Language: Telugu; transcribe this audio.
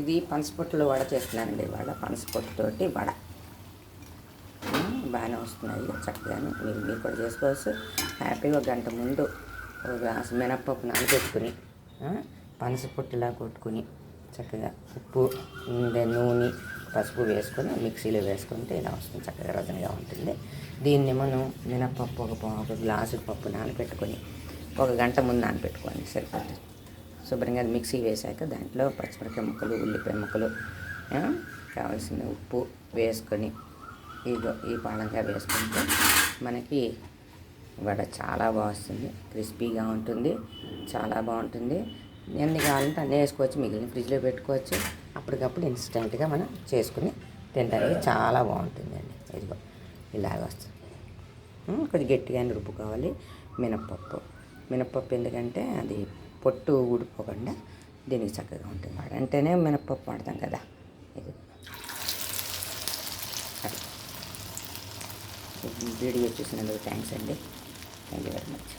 ఇది పనసపొట్టులో వడ చేస్తున్నానండి. వడ పనసపొట్టుతోటి వడ. బాగానే వస్తున్నాయి. చక్కగాను మీరు మీరు కూడా చేసుకోవచ్చు. హ్యాపీగా ఒక గంట ముందు ఒక గ్లాస్ మినప్పప్పు నానబెట్టుకుని పనసపొట్టులా కొట్టుకుని చక్కగా ఉప్పు నూనె పసుపు వేసుకొని మిక్సీలో వేసుకుంటే ఇలా వస్తుంది. చక్కగా రజనగా ఉంటుంది. దీన్ని మనం మినప్పప్పు ఒక పా- ఒక గ్లాసు పప్పు నానబెట్టుకొని ఒక గంట ముందు నానబెట్టుకోండి సరిపోతుంది. శుభ్రంగా అది మిక్సీ వేశాక దాంట్లో పచ్చిమిరపకాయ ముక్కలు ఉల్లిపాయ ముక్కలు కావాల్సిన ఉప్పు వేసుకొని ఇదో ఈ పాలంగా వేసుకుంటే మనకి వడ చాలా బాగుంది క్రిస్పీగా ఉంటుంది చాలా బాగుంటుంది. ఎన్ని కావాలంటే అన్నీ వేసుకోవచ్చు మిగిలిన ఫ్రిడ్జ్లో పెట్టుకోవచ్చు. అప్పటికప్పుడు ఇన్స్టెంట్గా మనం చేసుకుని తినడానికి చాలా బాగుంటుందండి ఇదిగో ఇలాగ వస్తుంది. ఉమ్, కొద్దిగా గట్టిగానే రుబ్బుకోవాలి. మినప్పప్పు. మినప్పప్పు ఎందుకంటే అది పొట్టు ఊడిపోకుండా దీనికి చక్కగా ఉంటుంది వాడు అంటేనే మినప్పప్పు వాడతాం కదా. ఇది. వీడియో చూసినందుకు థ్యాంక్స్ అండి. Thank you very much